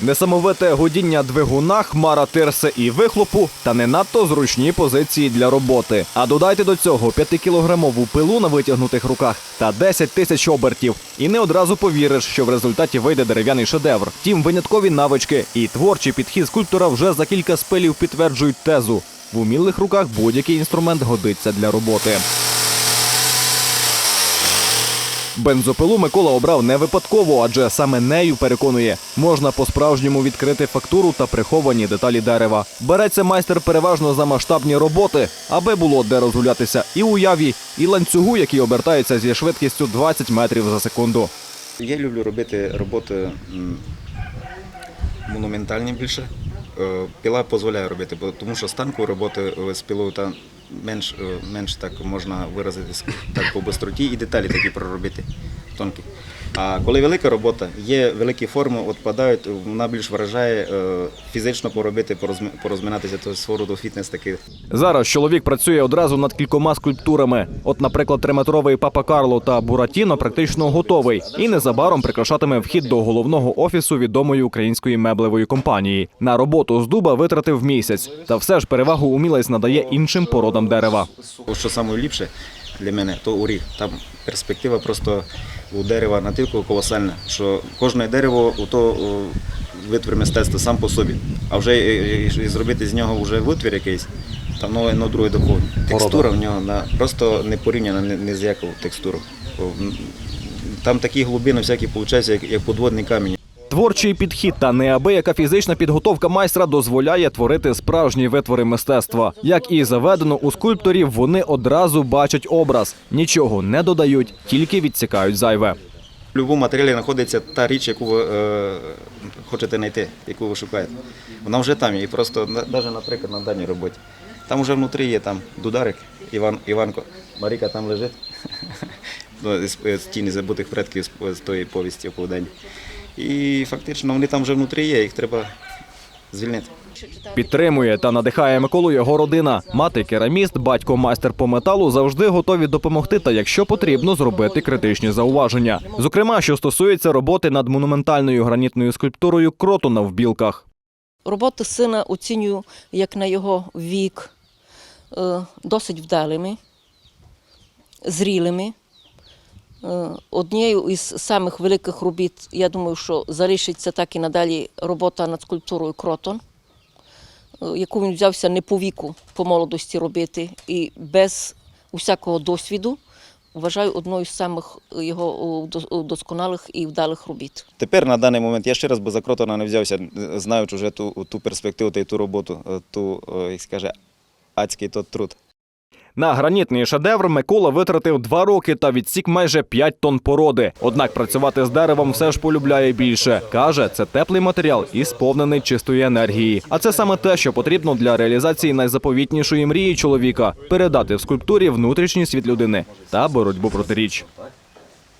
Несамовите годіння двигуна, хмара тирси і вихлопу та не надто зручні позиції для роботи. А додайте до цього 5-кілограмову пилу на витягнутих руках та 10 тисяч обертів. І не одразу повіриш, що в результаті вийде дерев'яний шедевр. Втім, виняткові навички і творчий підхід скульптора вже за кілька спилів підтверджують тезу. В умілих руках будь-який інструмент годиться для роботи. Бензопилу Микола обрав не випадково, адже саме нею переконує, можна по-справжньому відкрити фактуру та приховані деталі дерева. Береться майстер переважно за масштабні роботи, аби було де розгулятися і уяві, і ланцюгу, який обертається зі швидкістю 20 метрів за секунду. Я люблю робити роботи монументальні більше. Е, Піла дозволяє робити, тому що станку роботи е, з пілою та менш, е, менш так можна виразитись так по бистроті і деталі такі проробити тонкі. А коли велика робота, є великі форми, відпадають, вона більш вражає е, фізично поробити, порозми- порозминатися, тобто свого роду фітнес такий. Зараз чоловік працює одразу над кількома скульптурами. От, наприклад, триметровий Папа Карло та Буратіно практично готовий і незабаром прикрашатиме вхід до головного офісу відомої української меблевої компанії. На роботу з дуба витратив місяць, та все ж перевагу умілець надає іншим породам дерева. Що найліпше для мене, то оріг. Там перспектива просто у дерева настільки колосальна, що кожне дерево у то витвір мистецтва сам по собі. А вже і- зробити з нього вже витвір якийсь, там воно ну, друге доходить. Текстура в нього на, просто не порівняна ні, ні з якою текстуру. Там такі глибини всякі виходять, як, як подводний камінь. Творчий підхід та неабияка фізична підготовка майстра дозволяє творити справжні витвори мистецтва. Як і заведено у скульпторів, вони одразу бачать образ, нічого не додають, тільки відсікають зайве. В будь-якому матеріалі знаходиться та річ, яку ви е, хочете знайти, яку ви шукаєте. Вона вже там. І просто навіть, наприклад, на даній роботі. Там вже внутрі є там Дударик, Іван, Іванко, Маріка там лежить. Ну, з- з тіні забутих предків з тої повісті оповідання. І фактично вони там вже внутрі є, їх треба звільнити. Підтримує та надихає Миколу його родина. Мати кераміст, батько майстер по металу завжди готові допомогти та, якщо потрібно, зробити критичні зауваження. Зокрема, що стосується роботи над монументальною гранітною скульптурою кротона в білках. Роботи сина оцінюю як на його вік е, досить вдалими, зрілими. Е, Однією із самих великих робіт, я думаю, що залишиться так і надалі робота над скульптурою Кротон, е, яку він взявся не по віку, по молодості робити і без усякого досвіду. Вважаю одною з самих його досконалих і вдалих робіт. Тепер на даний момент я ще раз би за Кротона не взявся, знаючи вже ту, ту перспективу та й ту роботу, е, ту, як скаже, адський тот труд. На гранітний шедевр Микола витратив два роки та відсік майже 5 тонн породи. Однак працювати з деревом все ж полюбляє більше. Каже, це теплий матеріал і сповнений чистої енергії. А це саме те, що потрібно для реалізації найзаповітнішої мрії чоловіка передати в скульптурі внутрішній світ людини та боротьбу проти річ.